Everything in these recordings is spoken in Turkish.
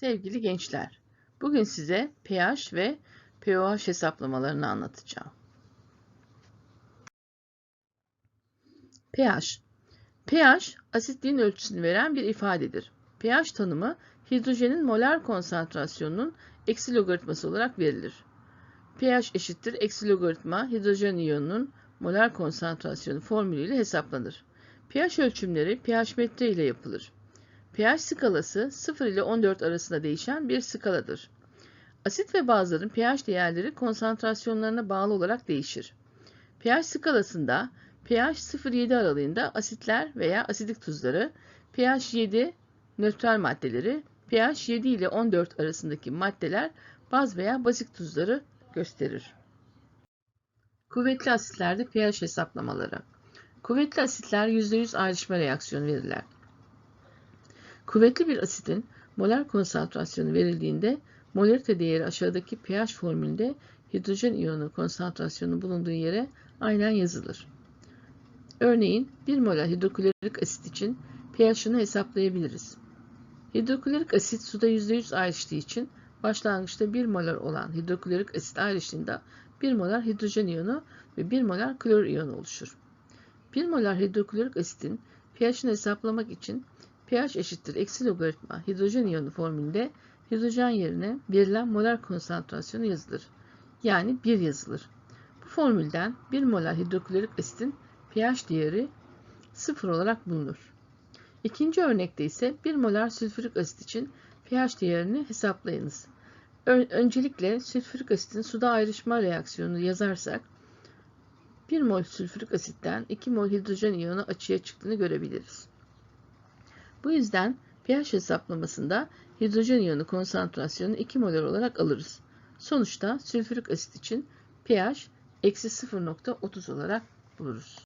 Sevgili gençler, bugün size pH ve pOH hesaplamalarını anlatacağım. pH pH, asitliğin ölçüsünü veren bir ifadedir. pH tanımı, hidrojenin molar konsantrasyonunun eksi logaritması olarak verilir. pH eşittir eksi logaritma hidrojen iyonunun molar konsantrasyonu formülüyle hesaplanır. pH ölçümleri pH metre ile yapılır pH skalası 0 ile 14 arasında değişen bir skaladır. Asit ve bazların pH değerleri konsantrasyonlarına bağlı olarak değişir. pH skalasında pH 0-7 aralığında asitler veya asidik tuzları, pH 7 nötral maddeleri, pH 7 ile 14 arasındaki maddeler baz veya bazik tuzları gösterir. Kuvvetli asitlerde pH hesaplamaları. Kuvvetli asitler %100 ayrışma reaksiyonu verirler. Kuvvetli bir asitin molar konsantrasyonu verildiğinde molarite değeri aşağıdaki pH formülünde hidrojen iyonu konsantrasyonu bulunduğu yere aynen yazılır. Örneğin 1 molar hidroklorik asit için pH'ını hesaplayabiliriz. Hidroklorik asit suda %100 ayrıştığı için başlangıçta 1 molar olan hidroklorik asit ayrıştığında 1 molar hidrojen iyonu ve 1 molar klor iyonu oluşur. 1 molar hidroklorik asitin pH'ını hesaplamak için pH eşittir eksi logaritma hidrojen iyonu formülünde hidrojen yerine verilen molar konsantrasyonu yazılır. Yani 1 yazılır. Bu formülden 1 molar hidroklorik asitin pH değeri 0 olarak bulunur. İkinci örnekte ise 1 molar sülfürik asit için pH değerini hesaplayınız. Öncelikle sülfürik asitin suda ayrışma reaksiyonunu yazarsak 1 mol sülfürik asitten 2 mol hidrojen iyonu açığa çıktığını görebiliriz. Bu yüzden pH hesaplamasında hidrojen iyonu konsantrasyonu 2 molar olarak alırız. Sonuçta sülfürik asit için pH eksi 0.30 olarak buluruz.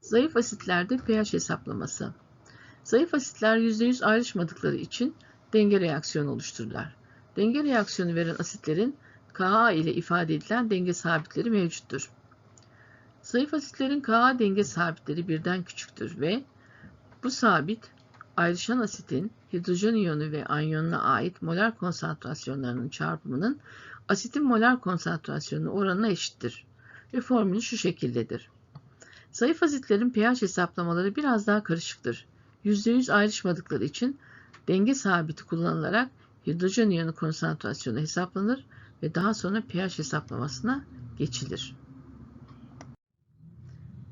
Zayıf asitlerde pH hesaplaması. Zayıf asitler %100 ayrışmadıkları için denge reaksiyonu oluştururlar. Denge reaksiyonu veren asitlerin Ka ile ifade edilen denge sabitleri mevcuttur. Zayıf asitlerin Ka denge sabitleri birden küçüktür ve bu sabit ayrışan asitin hidrojen iyonu ve anyonuna ait molar konsantrasyonlarının çarpımının asitin molar konsantrasyonu oranına eşittir. Ve formülü şu şekildedir. Zayıf asitlerin pH hesaplamaları biraz daha karışıktır. %100 ayrışmadıkları için denge sabiti kullanılarak hidrojen iyonu konsantrasyonu hesaplanır ve daha sonra pH hesaplamasına geçilir.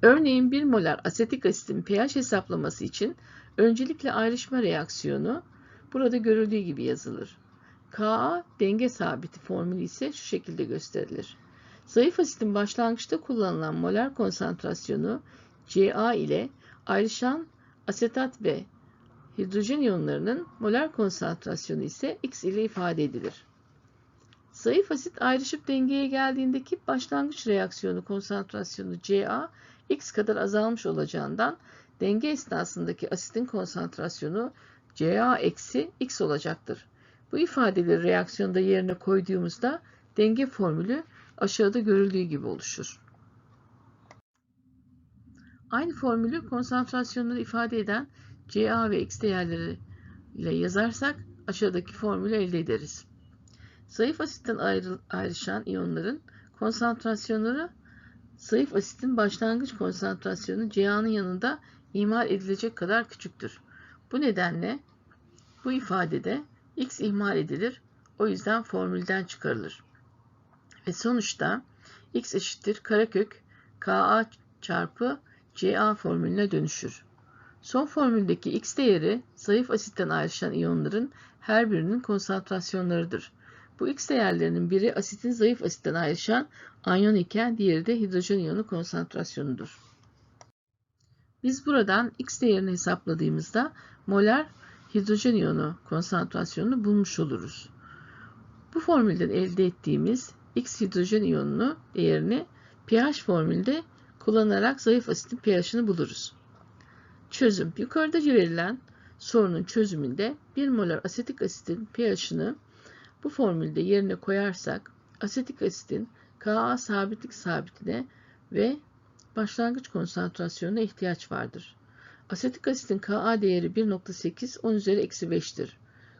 Örneğin 1 molar asetik asitin pH hesaplaması için Öncelikle ayrışma reaksiyonu burada görüldüğü gibi yazılır. Ka denge sabiti formülü ise şu şekilde gösterilir. Zayıf asitin başlangıçta kullanılan molar konsantrasyonu Ca ile ayrışan asetat ve hidrojen iyonlarının molar konsantrasyonu ise X ile ifade edilir. Zayıf asit ayrışıp dengeye geldiğindeki başlangıç reaksiyonu konsantrasyonu Ca X kadar azalmış olacağından Denge esnasındaki asitin konsantrasyonu Ca eksi X olacaktır. Bu ifadeleri reaksiyonda yerine koyduğumuzda denge formülü aşağıda görüldüğü gibi oluşur. Aynı formülü konsantrasyonları ifade eden Ca ve X değerleri ile yazarsak aşağıdaki formülü elde ederiz. Zayıf asitten ayrı, ayrışan iyonların konsantrasyonları zayıf asitin başlangıç konsantrasyonu Ca'nın yanında ihmal edilecek kadar küçüktür. Bu nedenle bu ifadede x ihmal edilir. O yüzden formülden çıkarılır. Ve sonuçta x eşittir karekök ka çarpı ca formülüne dönüşür. Son formüldeki x değeri zayıf asitten ayrışan iyonların her birinin konsantrasyonlarıdır. Bu x değerlerinin biri asitin zayıf asitten ayrışan anyon iken diğeri de hidrojen iyonu konsantrasyonudur. Biz buradan X değerini hesapladığımızda molar hidrojen iyonu konsantrasyonunu bulmuş oluruz. Bu formülden elde ettiğimiz X hidrojen iyonunu değerini pH formülde kullanarak zayıf asitin pH'ını buluruz. Çözüm. Yukarıda verilen sorunun çözümünde 1 molar asetik asitin pH'ını bu formülde yerine koyarsak asetik asitin Ka sabitlik sabitine ve başlangıç konsantrasyonuna ihtiyaç vardır. Asetik asitin Ka değeri 1.8 10 üzeri eksi 5'tir.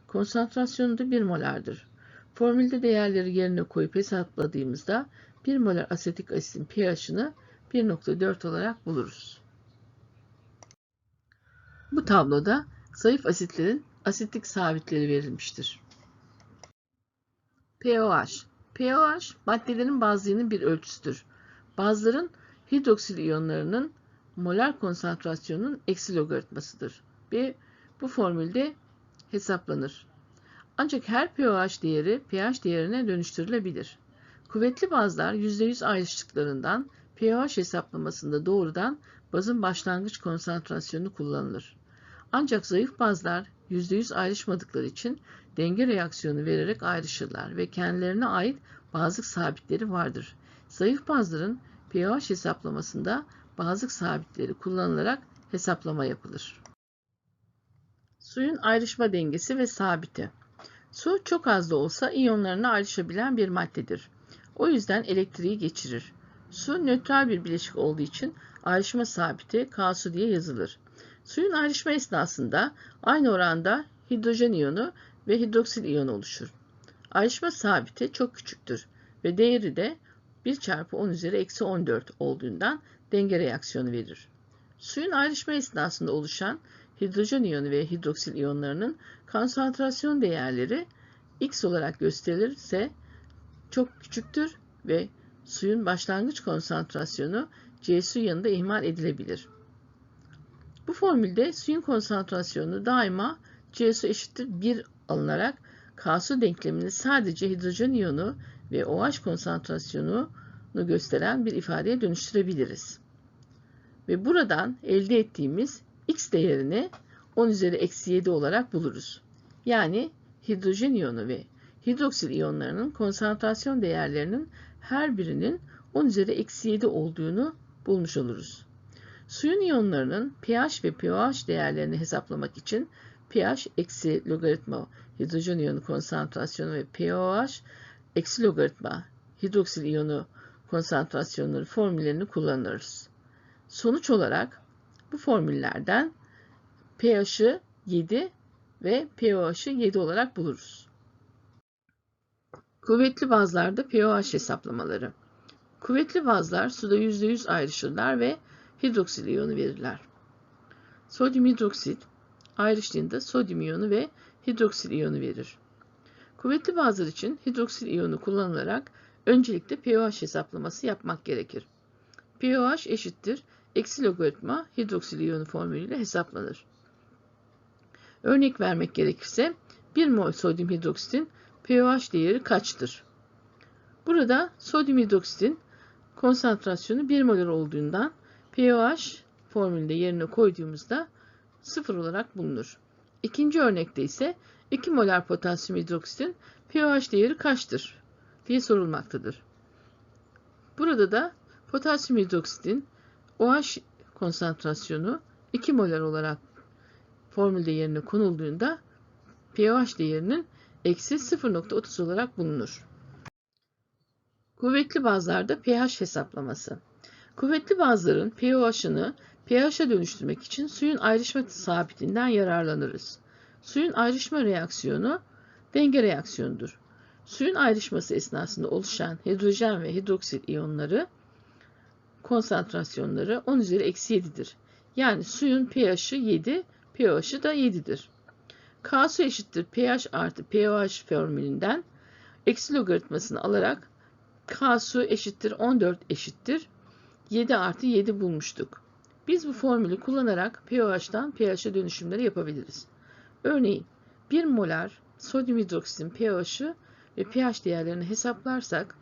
Konsantrasyonu da 1 molardır. Formülde değerleri yerine koyup hesapladığımızda 1 molar asetik asitin pH'ını 1.4 olarak buluruz. Bu tabloda zayıf asitlerin asitlik sabitleri verilmiştir. pOH pOH maddelerin bazlığının bir ölçüsüdür. Bazların hidroksil iyonlarının molar konsantrasyonunun eksi logaritmasıdır ve bu formülde hesaplanır. Ancak her pOH değeri pH değerine dönüştürülebilir. Kuvvetli bazlar %100 ayrıştıklarından pH hesaplamasında doğrudan bazın başlangıç konsantrasyonu kullanılır. Ancak zayıf bazlar %100 ayrışmadıkları için denge reaksiyonu vererek ayrışırlar ve kendilerine ait bazlık sabitleri vardır. Zayıf bazların pH hesaplamasında bazlık sabitleri kullanılarak hesaplama yapılır. Suyun ayrışma dengesi ve sabiti. Su çok az da olsa iyonlarına ayrışabilen bir maddedir. O yüzden elektriği geçirir. Su nötral bir bileşik olduğu için ayrışma sabiti K su diye yazılır. Suyun ayrışma esnasında aynı oranda hidrojen iyonu ve hidroksil iyonu oluşur. Ayrışma sabiti çok küçüktür ve değeri de 1 çarpı 10 üzeri eksi 14 olduğundan denge reaksiyonu verir. Suyun ayrışma esnasında oluşan hidrojen iyonu ve hidroksil iyonlarının konsantrasyon değerleri x olarak gösterilirse çok küçüktür ve suyun başlangıç konsantrasyonu C su yanında ihmal edilebilir. Bu formülde suyun konsantrasyonu daima C su eşittir 1 alınarak K su denklemini sadece hidrojen iyonu ve OH konsantrasyonunu gösteren bir ifadeye dönüştürebiliriz. Ve buradan elde ettiğimiz x değerini 10 üzeri eksi 7 olarak buluruz. Yani hidrojen iyonu ve hidroksil iyonlarının konsantrasyon değerlerinin her birinin 10 üzeri eksi 7 olduğunu bulmuş oluruz. Suyun iyonlarının pH ve pOH değerlerini hesaplamak için pH eksi logaritma hidrojen iyonu konsantrasyonu ve pOH eksi logaritma hidroksil iyonu konsantrasyonları formüllerini kullanırız. Sonuç olarak bu formüllerden pH'ı 7 ve pOH'ı 7 olarak buluruz. Kuvvetli bazlarda pOH hesaplamaları. Kuvvetli bazlar suda %100 ayrışırlar ve hidroksil iyonu verirler. Sodyum hidroksit ayrıştığında sodyum iyonu ve hidroksil iyonu verir. Kuvvetli bazlar için hidroksil iyonu kullanılarak öncelikle pOH hesaplaması yapmak gerekir. pOH eşittir eksi logaritma hidroksil iyonu formülüyle hesaplanır. Örnek vermek gerekirse 1 mol sodyum hidroksitin pOH değeri kaçtır? Burada sodyum hidroksitin konsantrasyonu 1 molar olduğundan pOH formülünde yerine koyduğumuzda 0 olarak bulunur. İkinci örnekte ise 2 molar potasyum hidroksitin pOH değeri kaçtır diye sorulmaktadır. Burada da potasyum hidroksitin OH konsantrasyonu 2 molar olarak formülde yerine konulduğunda pH değerinin eksi 0.30 olarak bulunur. Kuvvetli bazlarda pH hesaplaması. Kuvvetli bazların pH'ını pH'a dönüştürmek için suyun ayrışma sabitinden yararlanırız. Suyun ayrışma reaksiyonu denge reaksiyonudur. Suyun ayrışması esnasında oluşan hidrojen ve hidroksil iyonları konsantrasyonları 10 üzeri eksi 7'dir. Yani suyun pH'ı 7, pH'ı da 7'dir. K su eşittir pH artı pOH formülünden eksi logaritmasını alarak K su eşittir 14 eşittir 7 artı 7 bulmuştuk. Biz bu formülü kullanarak pOH'tan pH'e dönüşümleri yapabiliriz. Örneğin 1 molar sodyum hidroksitin pH'ı ve pH değerlerini hesaplarsak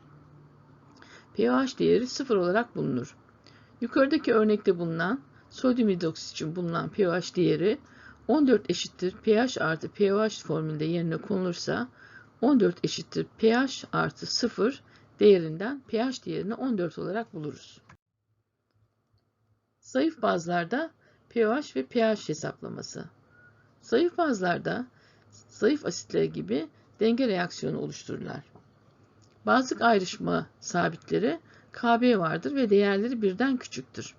pH değeri 0 olarak bulunur. Yukarıdaki örnekte bulunan sodyum hidroksit için bulunan pH değeri 14 eşittir pH artı pOH formülde yerine konulursa 14 eşittir pH artı 0 değerinden pH değerini 14 olarak buluruz. Zayıf bazlarda pH ve pH hesaplaması. Zayıf bazlarda zayıf asitler gibi denge reaksiyonu oluştururlar. Bazlık ayrışma sabitleri Kb vardır ve değerleri birden küçüktür.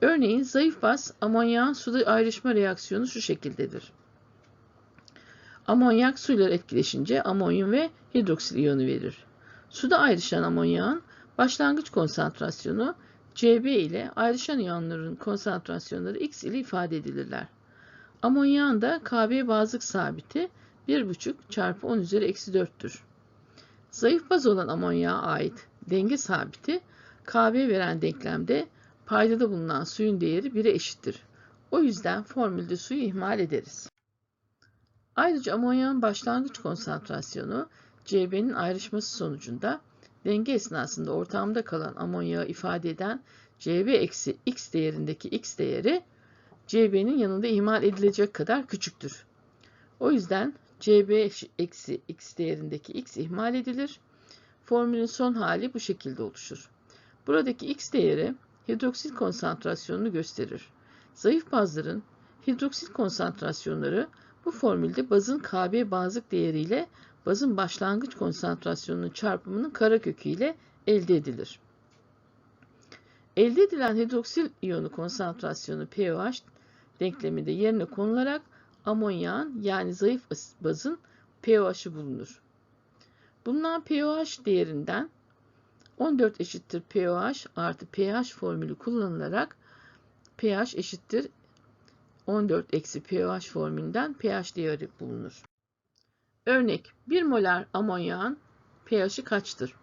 Örneğin zayıf baz amonyağın suda ayrışma reaksiyonu şu şekildedir. Amonyak suyla etkileşince amonyum ve hidroksil iyonu verir. Suda ayrışan amonyağın başlangıç konsantrasyonu Cb ile ayrışan iyonların konsantrasyonları X ile ifade edilirler. Amonyağın da Kb bazlık sabiti 1,5 çarpı 10 üzeri eksi 4'tür. Zayıf baz olan amonyağa ait denge sabiti Kb veren denklemde paydada bulunan suyun değeri 1'e eşittir. O yüzden formülde suyu ihmal ederiz. Ayrıca amonyağın başlangıç konsantrasyonu Cb'nin ayrışması sonucunda denge esnasında ortamda kalan amonyağı ifade eden Cb eksi x değerindeki x değeri Cb'nin yanında ihmal edilecek kadar küçüktür. O yüzden Cb eksi x değerindeki x ihmal edilir. Formülün son hali bu şekilde oluşur. Buradaki x değeri hidroksil konsantrasyonunu gösterir. Zayıf bazların hidroksil konsantrasyonları bu formülde bazın Kb bazlık değeriyle bazın başlangıç konsantrasyonunun çarpımının karekökü ile elde edilir. Elde edilen hidroksil iyonu konsantrasyonu pOH denkleminde yerine konularak amonyağın yani zayıf bazın pOH'ı bulunur. Bulunan pOH değerinden 14 eşittir pOH artı pH formülü kullanılarak pH eşittir 14 eksi pOH formülünden pH değeri bulunur. Örnek 1 molar amonyağın pH'i kaçtır?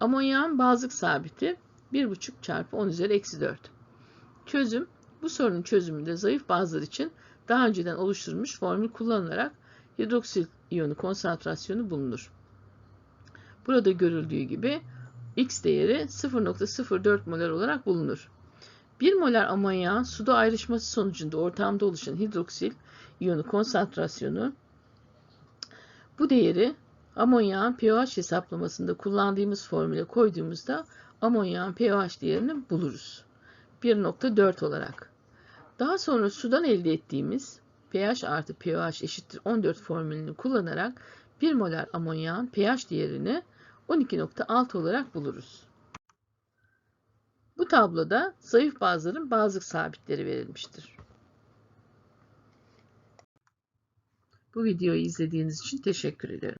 Amonyağın bazlık sabiti 1,5 çarpı 10 üzeri eksi 4. Çözüm bu sorunun çözümünde zayıf bazlar için daha önceden oluşturulmuş formül kullanılarak hidroksil iyonu konsantrasyonu bulunur. Burada görüldüğü gibi X değeri 0.04 molar olarak bulunur. 1 molar amonyağın suda ayrışması sonucunda ortamda oluşan hidroksil iyonu konsantrasyonu bu değeri amonyağın pH hesaplamasında kullandığımız formüle koyduğumuzda amonyağın pH değerini buluruz. 1.4 olarak. Daha sonra sudan elde ettiğimiz pH artı pH eşittir 14 formülünü kullanarak 1 molar amonyağın pH değerini 12.6 olarak buluruz. Bu tabloda zayıf bazların bazlık sabitleri verilmiştir. Bu videoyu izlediğiniz için teşekkür ederim.